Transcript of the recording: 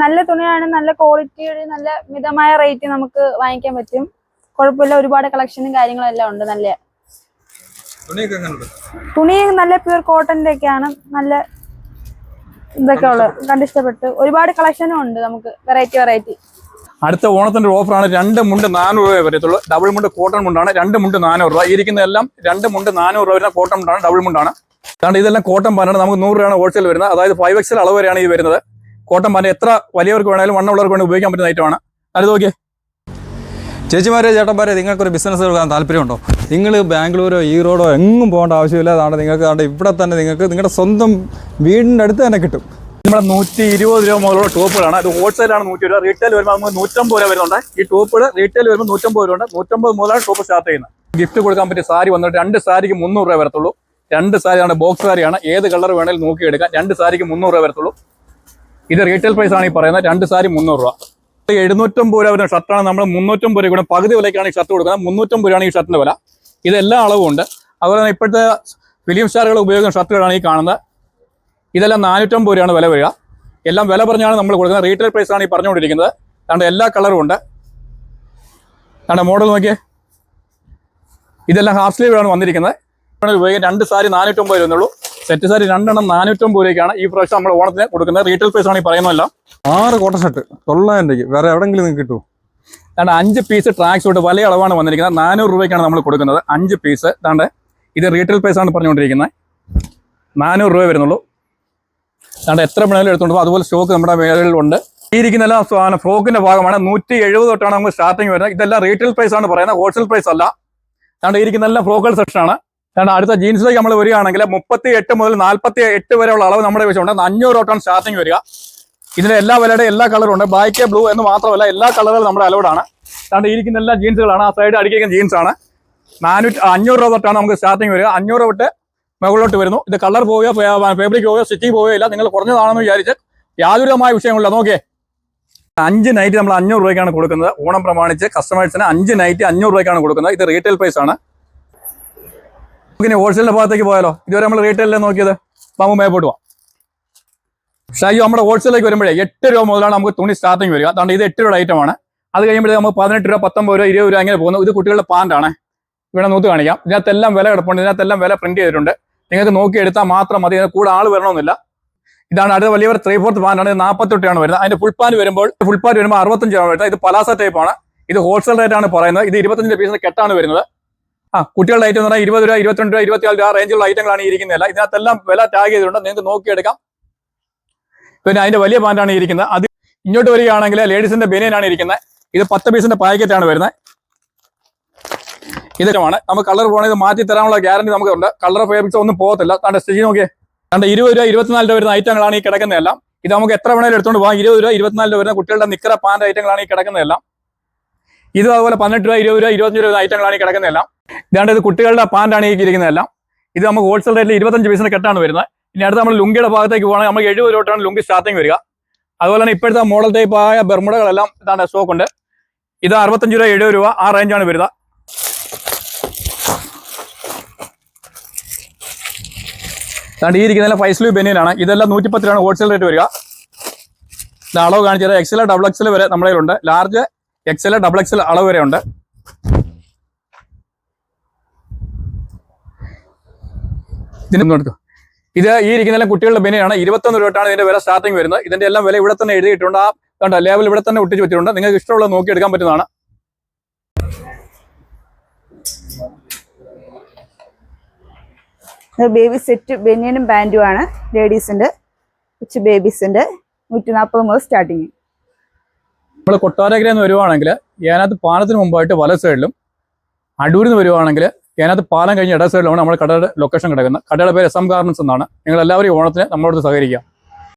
നല്ല തുണിയാണ് നല്ല ക്വാളിറ്റിയുടെ നല്ല മിതമായ റേറ്റ് നമുക്ക് വാങ്ങിക്കാൻ പറ്റും. കുഴപ്പമില്ല ഒരുപാട് കളക്ഷനും കാര്യങ്ങളും എല്ലാം ഉണ്ട് നല്ല തുണി നല്ല പ്യൂർ കോട്ടന്റെ ഒക്കെയാണ് നല്ല ഇതൊക്കെ ഉള്ളത് കണ്ടിഷ്ടപ്പെട്ട് ഒരുപാട് കളക്ഷനും ഉണ്ട് നമുക്ക് വെറൈറ്റി വെറൈറ്റി അടുത്ത ഓണത്തിന്റെ ഓഫറാണ് രണ്ട് മുണ്ട് നാനൂറ് രൂപ വരത്തുള്ളൂ. ഡബിൾ മുണ്ട് കോട്ടൺ മുണ്ടാണ് രണ്ട് മുണ്ട് നാനൂറ് രൂപ. ഇരിക്കുന്നതെല്ലാം രണ്ട് മുണ്ട് നാനൂറ് രൂപ വരുന്ന കോട്ടൺ മുണ്ടാണ് ഡബിൾ മുണ്ടാണ്. കാരണം ഇതെല്ലാം കോട്ടൺ പാനാണ്. നമുക്ക് നൂറ് രൂപയാണ് ഹോൾസെയിൽ വരുന്നത്. അതായത് ഫൈവ് എക്സൽ അളവ് വരെയാണ് ഈ വരുന്നത്. കോട്ടൺ പാൻ എത്ര വലിയവർക്ക് വേണമെങ്കിലും വണ്ണമുള്ളവർക്ക് വേണമെങ്കിൽ ഉപയോഗിക്കാൻ പറ്റുന്ന ഐറ്റമാണ് അത് നോക്കിയേ. ചേച്ചിമാരെ ചേട്ടന്മാരെ നിങ്ങൾക്കൊരു ബിസിനസ് തുടങ്ങാൻ താല്പര്യമുണ്ടോ? നിങ്ങൾ ബാംഗ്ലൂരോ ഈറോഡോ എങ്ങും പോകേണ്ട ആവശ്യമില്ല. അതാണ് നിങ്ങൾക്ക് അതുകൊണ്ട് ഇവിടെ തന്നെ നിങ്ങൾക്ക് നിങ്ങളുടെ സ്വന്തം വീടിന്റെ അടുത്ത് തന്നെ കിട്ടും. നമ്മുടെ നൂറ്റി ഇരുപത് രൂപ മുതലുള്ള ടോപ്പുകളാണ് അത് ഹോൾസെയിലാണ് നൂറ്റി രൂപ. റീറ്റെയിൽ വരുമ്പോൾ നമുക്ക് നൂറ്റമ്പത് രൂപ വരുന്നുണ്ട്. ഈ ടോപ്പുകൾ റീറ്റെയിൽ വരുമ്പോൾ നൂറ്റമ്പത് രൂപ ഉണ്ട്. നൂറ്റമ്പത് മുതലാണ് ടോപ്പ് സ്റ്റാർട്ട് ചെയ്യുന്നത്. ഗിഫ്റ്റ് കൊടുക്കാൻ പറ്റിയ സാരി വന്നിട്ട് രണ്ട് സാരിക്ക് മുന്നൂറ് രൂപ വരത്തുള്ളൂ. രണ്ട് സാരിയാണ് ബോക്സ് സാരിയാണ്. ഏത് കളർ വേണമെങ്കിലും നോക്കിയെടുക്കാം. രണ്ട് സാരിക്ക് മുന്നൂറ് രൂപ വരത്തുള്ളൂ. ഇത് റീറ്റെയിൽ പ്രൈസ് ആണ് ഈ പറയുന്നത് രണ്ട് സാരി മുന്നൂറ് രൂപ. എഴുന്നൂറ്റമ്പത് രൂപ വരുന്ന ഷർട്ടാണ് നമ്മൾ മുന്നൂറ്റമ്പത് രൂപ പകുതി വിലയ്ക്കാണ് ഈ ഷർട്ട് കൊടുക്കുന്നത്. മുന്നൂറ്റമ്പത് രൂപയാണ് ഈ ഷർട്ടിന്റെ വില. ഇതെല്ലാം അളവുണ്ട്. അതുപോലെ തന്നെ ഇപ്പോഴത്തെ ഫിലിം സ്റ്റാറുകൾ ഉപയോഗിക്കുന്ന ഷർട്ടുകളാണ് ഈ കാണുന്നത്. ഇതെല്ലാം നാനൂറ്റമ്പത് രൂപയാണ് വില വരിക. എല്ലാം വില പറഞ്ഞാണ് നമ്മൾ കൊടുക്കുന്നത്. റീറ്റെയിൽ പ്രൈസ് ആണ് ഈ പറഞ്ഞുകൊണ്ടിരിക്കുന്നത്. കാരണം എല്ലാ കളറും ഉണ്ട്. അതുകൊണ്ട് മോഡൽ നോക്കിയേ. ഇതെല്ലാം ഹാഫ് സ്ലീവാണ് വന്നിരിക്കുന്നത്. ഉപയോഗിക്കാൻ രണ്ട് സാരി നാനൂറ്റമ്പത് രൂപയുള്ളൂ സെറ്റ് സാരി രണ്ടെണ്ണം നാനൂറ്റമ്പത് രൂപയ്ക്കാണ് ഈ പ്രാവശ്യം നമ്മൾ ഓണത്തിന് കൊടുക്കുന്നത്. റീറ്റെയിൽ പ്രൈസ് ആണ് ഈ പറയുന്നതല്ല. ആറ് കോട്ടൺ ഷർട്ട് തൊള്ളായിരം രൂപയ്ക്ക്. വേറെ എവിടെങ്കിലും നിങ്ങൾക്ക് കിട്ടുമോ അതുകൊണ്ട് അഞ്ച് പീസ് ട്രാക്സ് ഷൂട്ട് വലിയ അളവാണ് വന്നിരിക്കുന്നത്. നാനൂറ് രൂപയ്ക്കാണ് നമ്മൾ കൊടുക്കുന്നത്. അഞ്ച് പീസ് അതാണ്ട് ഇത് റീറ്റെയിൽ പ്രൈസ് ആണ് പറഞ്ഞുകൊണ്ടിരിക്കുന്നത്. നാനൂറ് രൂപ വരുന്നുള്ളൂ. അതുകൊണ്ട് എത്ര വേണമെങ്കിലും എടുത്തുകൊണ്ടോ അതുപോലെ സ്റ്റോക്ക് നമ്മുടെ വേലകളിലുണ്ട് ഈ ഇരിക്കുന്ന എല്ലാം സാധനം ഫ്രോക്കിന്റെ ഭാഗമാണ്. നൂറ്റി എഴുപത് തൊട്ടാണ് നമുക്ക് സ്റ്റാർട്ടിങ് വരുന്നത്. ഇതെല്ലാം റീറ്റെയിൽ പ്രൈസ് ആണ് പറയുന്നത്. ഹോൾസെയിൽ പ്രൈസ് അല്ല. അതുകൊണ്ട് ഇരിക്കുന്ന എല്ലാം ഫ്രോക്കൽ സെക്ഷൻ അതുകൊണ്ട് അടുത്ത ജീൻസിലേക്ക് നമ്മൾ വരികയാണെങ്കിൽ മുപ്പത്തി എട്ട് മുതൽ നാൽപ്പത്തി എട്ട് വരെയുള്ള അളവ് നമ്മുടെ വെച്ചുണ്ട് അഞ്ഞൂറ് തൊട്ടാണ് സ്റ്റാർട്ടിങ് വരിക. ഇതിൽ എല്ലാ വിലയുടെ എല്ലാ കളറും ഉണ്ട്. ബ്ലാക്ക് ബ്ലൂ എന്ന് മാത്രമല്ല എല്ലാ കളറുകളും നമ്മുടെ അലൗഡാണ് രണ്ട് ഇരിക്കുന്ന എല്ലാ ജീൻസുകളാണ്. ആ സൈഡ് അടിക്കുന്ന ജീൻസ് ആണ് നാനൂറ്റി അഞ്ഞൂറ് രൂപ തൊട്ടാണ് നമുക്ക് സ്റ്റാർട്ടിങ് വരിക. അഞ്ഞൂറ് തൊട്ട് മുകളിലോട്ട് വരുന്നു. ഇത് കളർ പോവുകയോ ഫാബ്രിക് പോവുകയോ സ്റ്റിച്ചിങ് പോവുകയോ ഇല്ല. നിങ്ങൾ കുറഞ്ഞതാണെന്ന് വിചാരിച്ച് യാതൊരുമായ വിഷയങ്ങളില്ല. നോക്കിയേ. അഞ്ച് നൈറ്റ് നമ്മൾ അഞ്ഞൂറ് രൂപയ്ക്കാണ് കൊടുക്കുന്നത്. ഓണം പ്രമാണിച്ച് കസ്റ്റമേഴ്സിന് അഞ്ച് നൈറ്റ് അഞ്ഞൂറ് രൂപയ്ക്കാണ് കൊടുക്കുന്നത്. ഇത് റീറ്റെയിൽ പ്രൈസ് ആണ്. ഇനി ഹോൾസെയിലിന്റെ ഭാഗത്തേക്ക് പോയാലോ? ഇതുവരെ നമ്മൾ റീറ്റെയിലെ നോക്കിയത് പാമ്പ് മേപ്പോട്ട് പോവാം. ഷൈജു നമ്മുടെ ഹോൾസെയിലേക്ക് വരുമ്പോഴേ എട്ട് രൂപ മുതലാണ് നമുക്ക് തുണി സ്റ്റാർട്ടിങ് വരിക. അതുകൊണ്ട് ഇത് എട്ട് രൂപ ഐറ്റമാണ് അത് കഴിയുമ്പോഴേ നമുക്ക് പതിനെട്ട് രൂപ പത്തൊമ്പത് രൂപ ഇരുപത് രൂപ അങ്ങനെ പോകുന്നു. ഇത് കുട്ടികളുടെ പാന്റാണ് ഇവിടെ നോത്ത് കാണിക്കാം. ഇതിനകത്തെല്ലാം വില കിടപ്പുണ്ട്. ഇതിനകത്തെല്ലാം വില പ്രിന്റ് ചെയ്തിട്ടുണ്ട്. നിങ്ങൾക്ക് നോക്കി എടുത്താൽ മാത്രം മതി. കൂടെ ആൾ വരണമെന്നില്ല. ഇതാണ് അടുത്ത വലിയവർ ത്രീ ഫോർത്ത് പാന്റാണ് ഇത് നാൽപ്പത്തെട്ടാണ് വരുന്നത്. അതിന്റെ ഫുൾ പാന്റ് വരുമ്പോൾ ഫുൾ പാന്റ് വരുമ്പോൾ അറുപത്തഞ്ചാണ് വരുന്നത്. ഇത് പലാസ ടൈപ്പ് ആണ്. ഇത് ഹോൾസെയിൽ റേറ്റ് ആണ് പറയുന്നത്. ഇത് ഇരുപത്തഞ്ച് പീസിന് കെട്ടാണ് വരുന്നത്. ആ കുട്ടികളുടെ ഐറ്റം എന്ന് പറഞ്ഞാൽ ഇരുപത് രൂപ ഇരുപത്തിരണ്ട് രൂപ ഇരുപത്തിനാല് രൂപ റേഞ്ചിലുള്ള ഐറ്റങ്ങളാണ് ഇരിക്കുന്നതല്ല ഇതിനകത്തെല്ലാം വില ടാഗ് ചെയ്തിട്ടുണ്ട്. നിങ്ങൾക്ക് നോക്കിയെടുക്കാം. പിന്നെ അതിന്റെ വലിയ പാന്റാണ് ഇരിക്കുന്നത്. അത് ഇങ്ങോട്ട് വരികയാണെങ്കിൽ ലേഡീസിന്റെ ബനിയനാണ് ഇരിക്കുന്നത്. ഇത് പത്ത് പീസിന്റെ പാക്കറ്റ് ആണ് വരുന്നത്. ഇതാണ്. നമുക്ക് കളർ പോകണത് മാറ്റി തരാനുള്ള ഗ്യാരണ്ടി നമുക്കുണ്ട് കളർ ഫേബ്രിക്സ് ഒന്നും പോകത്തില്ല. താണ്ട് സ്റ്റിച്ച് നോക്കിയേ. താണ്ട് ഇരുപത് രൂപ ഇരുപത്തിനാല് രൂപ വരുന്ന ഐറ്റങ്ങളാണ് ഈ കിടക്കുന്നതെല്ലാം ഇത് നമുക്ക് എത്ര വേണേലും എടുത്തുകൊണ്ട് പോകാം. ഇരുപത് രൂപ ഇരുപത്തിനാല് രൂപ വരുന്ന കുട്ടികളുടെ നിക്കറ പാന്റ് ഐറ്റങ്ങളാണ് ഈ കിടക്കുന്നതെല്ലാം ഇത് അതുപോലെ പതിനെട്ട് രൂപ ഇരുപത് രൂപ ഇരുപത്തഞ്ച് രൂപ ഐറ്റങ്ങളാണ് ഈ കിടക്കുന്നതെല്ലാം ഇതാണ്ട് ഇത് കുട്ടികളുടെ പാന്റാണ് ഈ ഇത് നമുക്ക് ഹോൾസെയിൽ റേറ്റിൽ ഇരുപത്തഞ്ച് പീസിന് കെട്ടാണ് വരുന്നത്. ഇനി അടുത്ത് നമ്മൾ ലുങ്കിയുടെ ഭാഗത്തേക്ക് പോകണമെങ്കിൽ നമുക്ക് എഴുപത് രൂപയാണ് ലുങ്കി സ്റ്റാർട്ടിങ് വരിക. അതുപോലെ തന്നെ ഇപ്പോഴത്തെ മോഡൽ ടൈപ്പ് ആയ ബെർമുടകളെല്ലാം ഇതാണ് സ്റ്റോക്ക് ഉണ്ട്. ഇത് അറുപത്തഞ്ച് രൂപ എഴുപത് രൂപ ആ റേഞ്ചാണ് ഇതാണ്ട് ഈ ഇരിക്കുന്ന ഫൈവ് സ്ലീവ് ബെനിയനാണ് ഇതെല്ലാം നൂറ്റിപ്പത്ത് രൂപയാണ് ഹോൾസെയിൽ റേറ്റ് വരിക അളവ് കാണിച്ചത് എക്സൽ ഡബിൾ എക്സൽ വരെ നമ്മുടെ കയ്യിലുണ്ട്. ലാർജ് എക്സൽ ഡബിൾ എക്സൽ അളവ് വരെ ഉണ്ട് ഇതിനൊന്നും കൊടുക്കും ഇത് ഈ ഇരിക്കുന്ന കുട്ടികളുടെ ബനിയാണ്. ഇരുപത്തൊന്ന് രൂപയാണ് ഇതിന്റെ വില സ്റ്റാർട്ടിംഗ് വരുന്നത്. ഇതിന്റെ എല്ലാം വില ഇവിടെ തന്നെ എഴുതിയിട്ടുണ്ട്. ആ കണ്ടോ ലേബൽ ഇവിടെ തന്നെ ഒട്ടിച്ച് വെച്ചിട്ടുണ്ട്. നിങ്ങൾക്ക് ഇഷ്ടമുള്ളത് നോക്കി എടുക്കാൻ പറ്റുന്നതാണ് ബേബി സെറ്റ് ബനിയനും പാന്റും ആണ്. ലേഡീസിന്റെ കൊച്ചു ബേബീസിന്റെ നൂറ്റി നാൽപ്പത് മുതൽ സ്റ്റാർട്ടിങ് നമ്മൾ കൊട്ടാരക്കരയിൽ നിന്ന് വരുവാണെങ്കിൽ ഏനാത്ത് പാലത്തിന് മുമ്പായിട്ട് വല സൈഡിലും അടൂരിൽ നിന്ന് വരുവാണെങ്കിൽ ഏനാത്ത് പാലം കഴിഞ്ഞ് ഇട സൈഡിലാണ് നമ്മുടെ കടയുടെ ലൊക്കേഷൻ കിടക്കുന്നത്. കടയുടെ പേര് എസ് എം ഗാർമെന്റ്സ് എന്നാണ്. നിങ്ങൾ എല്ലാവരും ഓണത്തിന് നമ്മളോട് സഹകരിക്കുക.